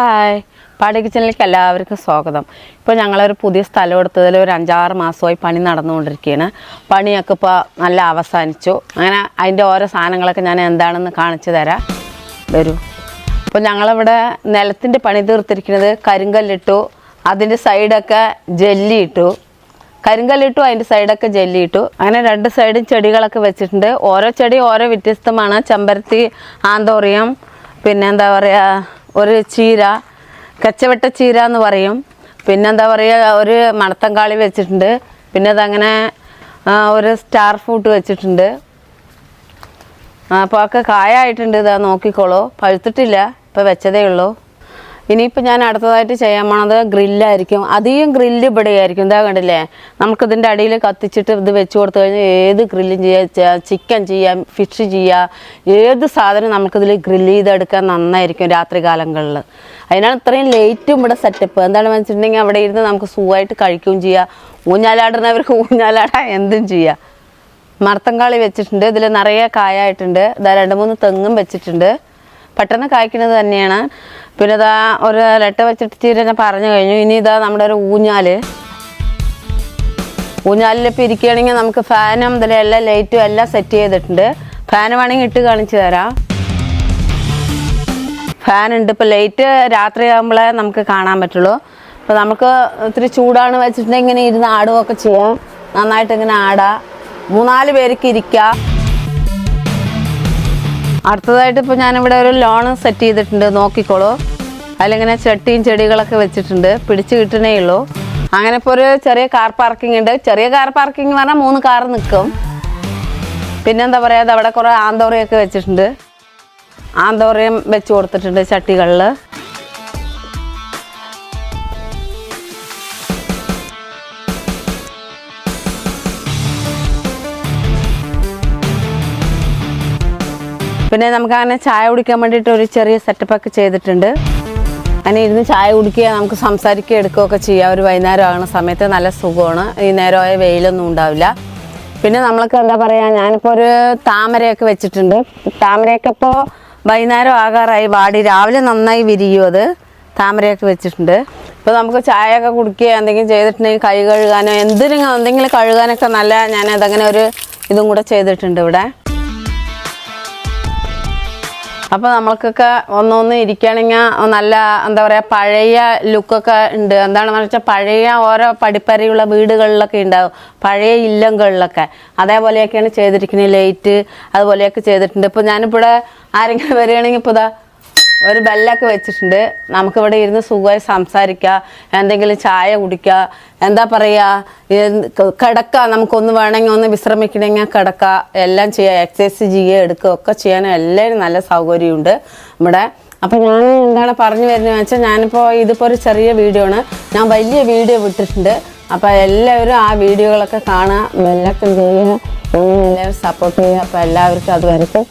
Hi. പാടി ചാനലിലേക്ക് എല്ലാവർക്കും സ്വാഗതം. ഇപ്പോൾ ഞങ്ങളൊരു പുതിയ സ്ഥലം എടുത്തതിൽ ഒരു അഞ്ചാറ് മാസമായി പണി നടന്നുകൊണ്ടിരിക്കുകയാണ്. പണിയൊക്കെ ഇപ്പോൾ നല്ല അവസാനിച്ചു. അങ്ങനെ അതിന്റെ ഓരോ സാധനങ്ങളൊക്കെ ഞാൻ എന്താണെന്ന് കാണിച്ചു തരാം. വരൂ. അപ്പോൾ ഞങ്ങളിവിടെ നിലത്തിന്റെ പണി തീർത്തിരിക്കുന്നത് കരിങ്കല്ലിട്ടു അതിന്റെ സൈഡൊക്കെ ജെല്ലി ഇട്ടു കരിങ്കല്ലിട്ടു അതിന്റെ സൈഡൊക്കെ ജെല്ലി ഇട്ടു അങ്ങനെ രണ്ട് സൈഡും ചെടികളൊക്കെ വെച്ചിട്ടുണ്ട്. ഓരോ ചെടി ഓരോ വ്യത്യസ്തമാണ്. ചെമ്പരത്തി ആന്തോറിയം പിന്നെന്താ പറയുക ഒരു ചീര കച്ചവട്ട ചീര എന്ന് പറയും. പിന്നെന്താ പറയുക ഒരു മണത്തങ്കാളി വെച്ചിട്ടുണ്ട്. പിന്നെ അതങ്ങനെ ഒരു സ്റ്റാർ ഫ്രൂട്ട് വെച്ചിട്ടുണ്ട്. അപ്പോൾ ഒക്കെ കായായിട്ടുണ്ട് ഇതാ നോക്കിക്കോളൂ. പഴുത്തിട്ടില്ല ഇപ്പോൾ വെച്ചതേ ഉള്ളൂ. ഇനിയിപ്പോൾ ഞാൻ അടുത്തതായിട്ട് ചെയ്യാൻ പോണത് ഗ്രില്ലായിരിക്കും. അധികം ഗ്രില്ല് ഇവിടെ ആയിരിക്കും ഇതാ കണ്ടില്ലേ? നമുക്കിതിന്റെ അടിയിൽ കത്തിച്ചിട്ട് ഇത് വെച്ച് കൊടുത്തു കഴിഞ്ഞാൽ ഏത് ഗ്രില്ലും ചെയ്യാം ചിക്കൻ ചെയ്യാം ഫിഷ് ചെയ്യാം ഏത് സാധനം നമുക്കിതിൽ ഗ്രില്ല് ചെയ്തെടുക്കാൻ നന്നായിരിക്കും രാത്രി കാലങ്ങളിൽ അതിനാണ് ഇത്രയും ലേറ്റും ഇവിടെ സെറ്റപ്പ് എന്താണെന്ന് വെച്ചിട്ടുണ്ടെങ്കിൽ അവിടെ ഇരുന്ന് നമുക്ക് സുഖമായിട്ട് കഴിക്കുകയും ചെയ്യാം. ഊഞ്ഞാലാടുന്നവർക്ക് ഊഞ്ഞാലാടാൻ എന്തും ചെയ്യാം. മർത്തങ്കാളി വെച്ചിട്ടുണ്ട്. ഇതിൽ നിറയെ കായായിട്ടുണ്ട് ഇതാ രണ്ട് മൂന്ന് തെങ്ങും വെച്ചിട്ടുണ്ട്. പെട്ടെന്ന് കായ്ക്കുന്നത് തന്നെയാണ്. പിന്നെ ഇതാ ഒരു ലെട്ട വെച്ചിട്ട് ചീര ഞാൻ പറഞ്ഞു കഴിഞ്ഞു. ഇനി ഇതാ നമ്മുടെ ഒരു ഊഞ്ഞാൽ. ഊഞ്ഞാലിൽ ഇപ്പോൾ ഇരിക്കുകയാണെങ്കിൽ നമുക്ക് ഫാനും ഇതിലെ എല്ലാ ലൈറ്റും എല്ലാം സെറ്റ് ചെയ്തിട്ടുണ്ട്. ഫാൻ വേണമെങ്കിൽ ഇട്ട് കാണിച്ചു തരാം. ഫാൻ ഉണ്ട്. ഇപ്പോൾ ലൈറ്റ് രാത്രി ആകുമ്പോഴേ നമുക്ക് കാണാൻ പറ്റുള്ളൂ. അപ്പോൾ നമുക്ക് ഇത്തിരി ചൂടാണ് വെച്ചിട്ടുണ്ടെങ്കിൽ ഇങ്ങനെ ഇരുന്ന് ആടുകയൊക്കെ ചെയ്യാം. നന്നായിട്ട് ഇങ്ങനെ ആടാം. മൂന്നാൽ പേർക്ക് ഇരിക്കാം. അടുത്തതായിട്ട് ഇപ്പോൾ ഞാനിവിടെ ഒരു ലോൺ സെറ്റ് ചെയ്തിട്ടുണ്ട് നോക്കിക്കോളൂ. അതിലിങ്ങനെ ചട്ടിയും ചെടികളൊക്കെ വെച്ചിട്ടുണ്ട് പിടിച്ചു കിട്ടണേ ഉള്ളൂ. അങ്ങനെ ഇപ്പോൾ ഒരു ചെറിയ കാർ പാർക്കിംഗ് ഉണ്ട്. ചെറിയ കാർ പാർക്കിംഗ് എന്ന് പറഞ്ഞാൽ മൂന്ന് കാർ നിൽക്കും പിന്നെന്താ പറയുക അവിടെ കുറേ ആന്തോറിയൊക്കെ വെച്ചിട്ടുണ്ട്. ആന്തോറിയും വെച്ച് കൊടുത്തിട്ടുണ്ട് ചട്ടികളിൽ പിന്നെ നമുക്ക് അങ്ങനെ ചായ കുടിക്കാൻ വേണ്ടിയിട്ട് ഒരു ചെറിയ സെറ്റപ്പ് ഒക്കെ ചെയ്തിട്ടുണ്ട്. അങ്ങനെ ഇരുന്ന് ചായ കുടിക്കുക നമുക്ക് സംസാരിക്കുക എടുക്കുകയൊക്കെ ചെയ്യാം. ഒരു വൈകുന്നേരം ആകുന്ന സമയത്ത് നല്ല സുഖമാണ്. ഈ നേരമായ വെയിലൊന്നും ഉണ്ടാവില്ല. പിന്നെ നമ്മൾക്ക് എന്താ പറയുക ഞാനിപ്പോൾ ഒരു താമരയൊക്കെ വെച്ചിട്ടുണ്ട്. താമരയൊക്കെ ഇപ്പോൾ വൈകുന്നേരം ആകാറായി. വാടി രാവിലെ നന്നായി വിരിയും അത്. താമരയൊക്കെ വെച്ചിട്ടുണ്ട്. ഇപ്പോൾ നമുക്ക് ചായയൊക്കെ കുടിക്കുക എന്തെങ്കിലും ചെയ്തിട്ടുണ്ടെങ്കിൽ കൈ കഴുകാനോ എന്തിനും എന്തെങ്കിലും കഴുകാനൊക്കെ നല്ല ഞാൻ അതങ്ങനെ ഒരു ഇതും കൂടെ ചെയ്തിട്ടുണ്ട് ഇവിടെ. അപ്പോൾ നമ്മൾക്കൊക്കെ ഒന്നൊന്ന് ഇരിക്കുകയാണെങ്കിൽ നല്ല എന്താ പറയുക പഴയ ലുക്കൊക്കെ ഉണ്ട്. എന്താണെന്ന് വെച്ചാൽ പഴയ ഓരോ പടിപ്പരയുള്ള വീടുകളിലൊക്കെ ഉണ്ടാവും. പഴയ ഇല്ലങ്ങളിലൊക്കെ. അതേപോലെയൊക്കെയാണ് ചെയ്തിരിക്കുന്നത് ലൈറ്റ് അതുപോലെയൊക്കെ ചെയ്തിട്ടുണ്ട്. ഇപ്പോൾ ഞാനിവിടെ ആരെങ്കിലും വരികയാണെങ്കിൽ ഇപ്പോൾ ഇതാ ഒരു ബെല്ലൊക്കെ വെച്ചിട്ടുണ്ട്. നമുക്കിവിടെ ഇരുന്ന് സുഖമായി സംസാരിക്കുക എന്തെങ്കിലും ചായ കുടിക്കുക എന്താ പറയുക കിടക്കുക നമുക്കൊന്ന് വേണമെങ്കിൽ ഒന്ന് വിശ്രമിക്കണമെങ്കിൽ കിടക്കുക എല്ലാം ചെയ്യുക എക്സസൈസ് ചെയ്യുക എടുക്കുക ഒക്കെ ചെയ്യാൻ എല്ലാവരും നല്ല സൗകര്യമുണ്ട് ഇവിടെ. അപ്പോൾ ഞാൻ എന്താണ് പറഞ്ഞു വരുന്നത് വെച്ചാൽ ഞാനിപ്പോൾ ഇതിപ്പോൾ ഒരു ചെറിയ വീഡിയോ ആണ്. ഞാൻ വലിയ വീഡിയോ വിട്ടിട്ടുണ്ട്. അപ്പോൾ എല്ലാവരും ആ വീഡിയോകളൊക്കെ കാണുക മെല്ലൊക്കെ ചെയ്യുക എല്ലാവരും സപ്പോർട്ട് ചെയ്യുക. അപ്പോൾ എല്ലാവർക്കും അത് വരയ്ക്കും